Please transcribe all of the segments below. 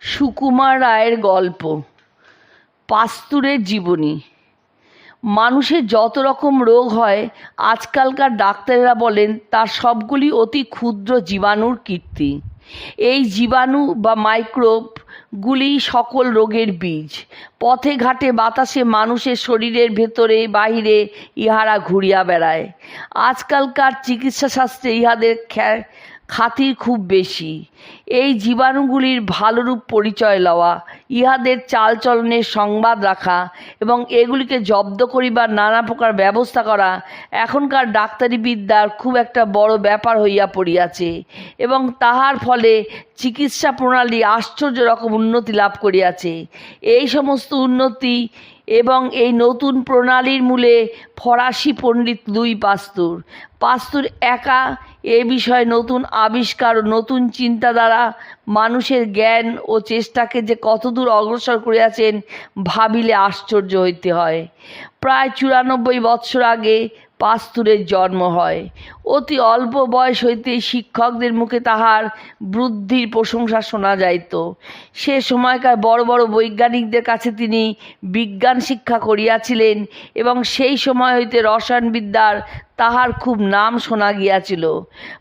সুকুমার রায়ের গল্প, পাস্তুরের জীবনী। মানুষের যত রকম রোগ হয়, আজকালকার ডাক্তারেরা বলেন তার সবগুলি অতি ক্ষুদ্র জীবাণুর কীর্তি। এই জীবাণু বা মাইক্রোবগুলি সকল রোগের বীজ। পথে ঘাটে বাতাসে মানুষের শরীরের ভেতরে বাহিরে ইহারা ঘুরিয়া বেড়ায়। আজকালকার চিকিৎসাশাস্ত্রে ইহাদের খ্যা- খাতির খুব বেশি। এই জীবাণুগুলির ভালোরূপ পরিচয় লওয়া, ইহাদের চালচলনের সংবাদ রাখা এবং এগুলিকে জব্দ করিবার নানা প্রকার ব্যবস্থা করা এখনকার ডাক্তারি বিদ্যার খুব একটা বড় ব্যাপার হইয়া পড়িয়াছে এবং তাহার ফলে চিকিৎসা প্রণালী আশ্চর্য রকম উন্নতি লাভ করিয়াছে। এই সমস্ত উন্নতি এবং এই নতুন প্রণালীর মূলে ফরাসি পণ্ডিত লুই পাস্তুর পাস্তুর একা এ বিষয়ে নতুন আবিষ্কার ও নতুন চিন্তা দ্বারা মানুষের জ্ঞান ও চেষ্টাকে যে কতদূর অগ্রসর করিয়াছেন ভাবিলে আশ্চর্য হইতে হয়। প্রায় চুরানব্বই বৎসর আগে পাস্তুরের জন্ম হয়। অতি অল্প বয়স হইতেই শিক্ষকদের মুখে তাহার বুদ্ধির প্রশংসা শোনা যাইত। সে সময়কার বড় বড় বৈজ্ঞানিকদের কাছে তিনি বিজ্ঞান শিক্ষা করিয়াছিলেন এবং সেই সময় হইতে রসায়নবিদ্যার তাহার খুব নাম শোনা গিয়াছিল।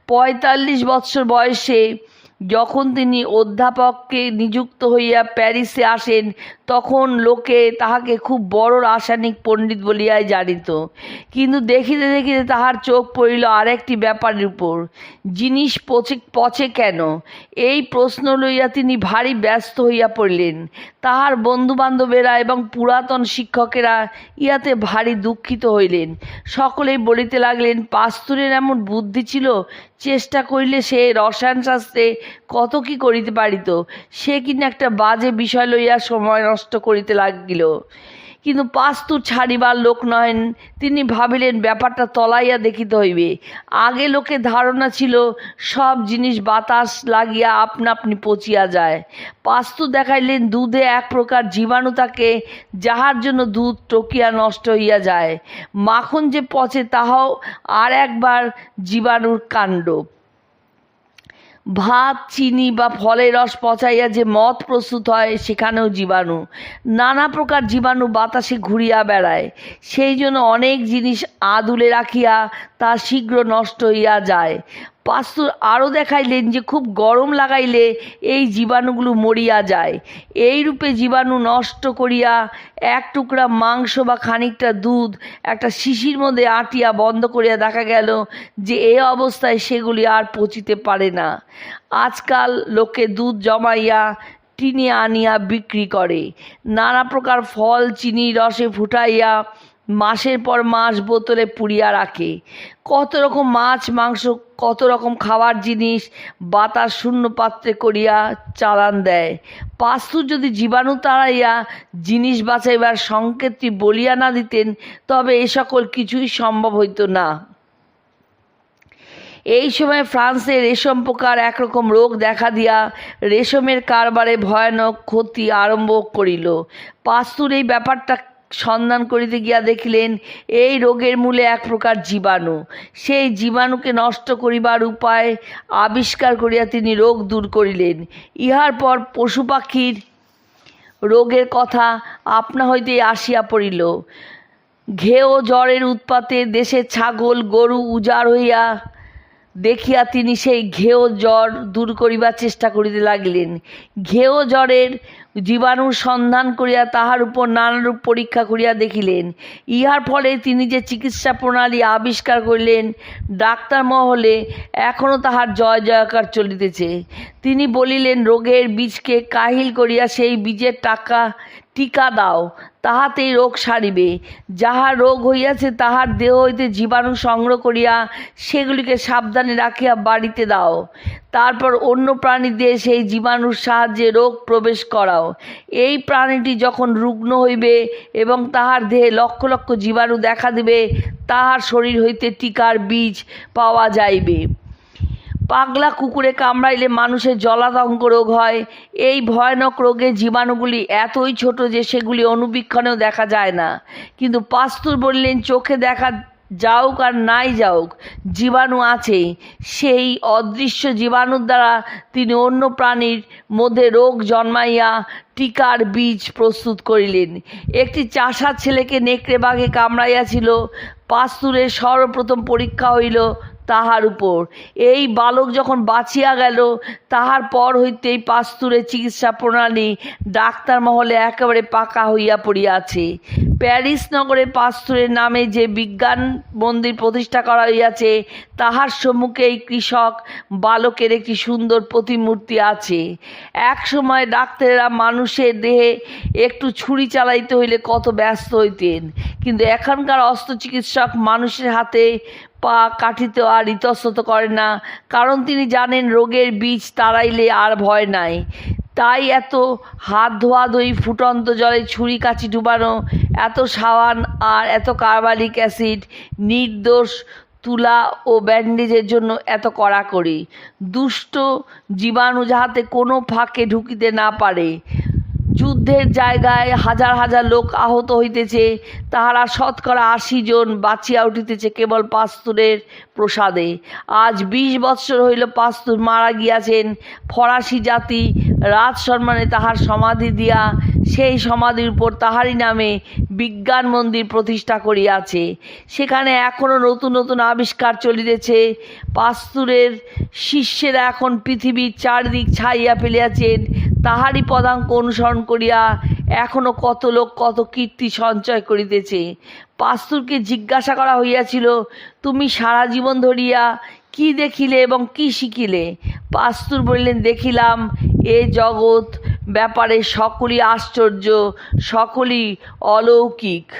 পঁয়তাল্লিশ বৎসর বয়সে যখন তিনি অধ্যাপককে নিযুক্ত হইয়া প্যারিসে আসেন তখন লোকে তাহাকে খুব বড় রাসায়নিক পণ্ডিত বলিয়াই জানিত। কিন্তু দেখিতে দেখিতে তাহার চোখ পড়িল আরেকটি ব্যাপারের উপর। জিনিস পচে পচে কেন? এই প্রশ্ন লইয়া তিনি ভারী ব্যস্ত হইয়া পড়িলেন। তাহার বন্ধুবান্ধবেরা এবং পুরাতন শিক্ষকেরা ইহাতে ভারী দুঃখিত হইলেন। সকলেই বলিতে লাগলেন, পাস্তুরের এমন বুদ্ধি ছিল, চেষ্টা করিলে সে রসায়নশাস্ত্রে কত কি করিতে পারিত? সে কিনা একটা বাজে বিষয় লইয়া সময় নষ্ট করিতে লাগিল। কিন্তু পাস্তু ছাড়িবার লোক নহেন, তিনি ভাবিলেন ব্যাপারটা তলাইয়া দেখিতে হইবে। আগে লোকে ধারণা ছিল, সব জিনিস বাতাস লাগিয়া আপনা আপনি পচিয়া যায়। পাস্তু দেখাইলেন, দুধে এক প্রকার জীবাণু থাকে যাহার জন্য দুধ টকিয়া নষ্ট হইয়া যায়। মাখন যে পচে, তাহাও আর একবার জীবাণুর কাণ্ড। ভাত, চিনি বা ফলের রস পচাইয়া যে মদ প্রস্তুত হয়, সেখানেও জীবাণু। নানা প্রকার জীবাণু বাতাসে ঘুরিয়া বেড়ায়। সেই জন্য অনেক জিনিস আদুলে রাখিয়া তা শীঘ্র নষ্ট হইয়া যায়। পাস্তুর আরও দেখাইলেন যে খুব গরম লাগাইলে এই জীবাণুগুলো মরিয়া যায়। এই রূপে জীবাণু নষ্ট করিয়া এক টুকরা মাংস বা খানিকটা দুধ একটা শিশির মধ্যে আটিয়া বন্ধ করিয়া দেখা গেল যে এই অবস্থায় সেগুলি আর পচিতে পারে না। আজকাল লোকে দুধ জমাইয়া টিনে আনিয়া বিক্রি করে। নানা প্রকার ফল, চিনি, রসে ফুটাইয়া মাসের পর মাস বোতলে পুড়িয়া রাখে। কত রকম মাছ, মাংস, কত রকম খাবার জিনিস বাতাস শূন্য পাত্রে করিয়া চালান দেয়। পাস্তু যদি জীবাণু তাড়াইয়া জিনিস বাঁচাইবার সংকেতটি বলিয়া না দিতেন, তবে এ সকল কিছুই সম্ভব হইত না। এই সময় ফ্রান্সে রেশম পোকার একরকম রোগ দেখা দিয়া রেশমের কারবারে ভয়ানক ক্ষতি আরম্ভ করিল। পাস্তুর এই ব্যাপারটা সন্ধান করিতে গিয়া দেখিলেন, এই রোগের মূলে এক প্রকার জীবাণু। সেই জীবাণুকে নষ্ট করিবার উপায় আবিষ্কার করিয়া তিনি রোগ দূর করিলেন। ইহার পর পশু পাখির রোগের কথা আপনা হইতে আসিয়া পড়িল। ঘেও জ্বরের উৎপাতে দেশের ছাগল, গরু উজাড় হইয়া দেখিয়া তিনি সেই ঘেও জ্বর দূর করিবার চেষ্টা করিতে লাগিলেন। ঘেও জ্বরের জীবাণুর সন্ধান করিয়া তাহার উপর নানারূপ পরীক্ষা করিয়া দেখিলেন। ইহার ফলে তিনি যে চিকিৎসা প্রণালী আবিষ্কার করিলেন ডাক্তার মহলে এখনও তাহার জয় জয়কার চলিতেছে। তিনি বলিলেন, রোগের বীজকে কাহিল করিয়া সেই বীজের টাকা টিকা দাও, তাহাতেই রোগ সারিবে। যাহার রোগ হইয়াছে, তাহার দেহ হইতে জীবাণু সংগ্রহ করিয়া সেগুলিকে সাবধানে রাখিয়া বাড়িতে দাও। তারপর অন্য প্রাণী দিয়ে সেই জীবাণুর সাহায্যে রোগ প্রবেশ করাও। এই প্রাণীটি যখন রুগ্ন হইবে এবং তাহার দেহে লক্ষ লক্ষ জীবাণু দেখা দিবে, তাহার শরীর হইতে টিকার বীজ পাওয়া যাইবে। পাগলা কুকুরে কামড়াইলে মানুষের জলাতঙ্ক রোগ হয়। এই ভয়ানক রোগের জীবাণুগুলি এতই ছোট যে সেগুলি অনুবীক্ষণেও দেখা যায় না। কিন্তু পাস্তুর বললেন, চোখে দেখা যাওক আর নাই যাওক জীবাণু আছে। সেই অদৃশ্য জীবাণুর দ্বারা তিনি অন্য প্রাণীর মধ্যে রোগ জন্মাইয়া টিকার বীজ প্রস্তুত করিলেন। একটি চাষার ছেলেকে নেকড়ে বাঘে কামড়াইয়াছিল। পাস্তুরের সর্বপ্রথম পরীক্ষা হইল তাহার উপর। এই বালক যখন বাঁচিয়া গেল, তাহার পর হইতেই পাস্তুরের চিকিৎসা প্রণালী ডাক্তার মহলে একেবারে পাকা হইয়া পড়িয়াছে। প্যারিস নগরে পাস্তুরের নামে যে বিজ্ঞান মন্দির প্রতিষ্ঠা করা হইয়াছে, তাহার সম্মুখে এই কৃষক বালকের একটি সুন্দর প্রতিমূর্তি আছে। এক সময় ডাক্তারেরা মানুষের দেহে একটু ছুরি চালাইতে হইলে কত ব্যস্ত হইতেন, কিন্তু এখনকার অস্ত্রচিকিৎসক মানুষের হাতে পা কাঠিতে আর ইতস্তত করে না, কারণ তিনি জানেন রোগের বীজ তাড়াইলে আর ভয় নাই। তাই এত হাত ধোয়া ধুই ফুটন্ত জলে ছুরি কাচি ডুবানো, এত সাবান আর এত কার্বালিক অ্যাসিড, নির্দোষ তুলা ও ব্যান্ডেজের জন্য এত কড়াকড়ি। দুষ্ট জীবাণু যাহাতে কোনো ফাঁকে ঢুকিতে না পারে যুদ্ধের জায়গায় হাজার হাজার লোক আহত হইতেছে। তাহারা শতকরা আশি জন বাঁচিয়া উঠিতেছে কেবল পাস্তুরের প্রসাদে। আজ বিশ বৎসর হইল পাস্তুর মারা গিয়াছেন। ফরাসি জাতি রাজ সম্মানে তাহার সমাধি দিয়া সেই সমাধির উপর তাহারই নামে বিজ্ঞান মন্দির প্রতিষ্ঠা করিয়াছে। সেখানে এখনও নতুন নতুন আবিষ্কার চলিতেছে। পাস্তুরের শিষ্যেরা এখন পৃথিবীর চারদিক ছাইয়া ফেলিয়াছেন। তাহারই পদাঙ্ক অনুসরণ করিয়া এখনও কত লোক কত কীর্তি সঞ্চয় করিতেছে। পাস্তুরকে জিজ্ঞাসা করা হইয়াছিল, তুমি সারা জীবন ধরিয়া কি দেখিলে এবং কি শিখিলে? পাস্তুর বললেন, দেখিলাম, এ জগৎ ব্যাপারে সকলই আশ্চর্য, সকলই অলৌকিক।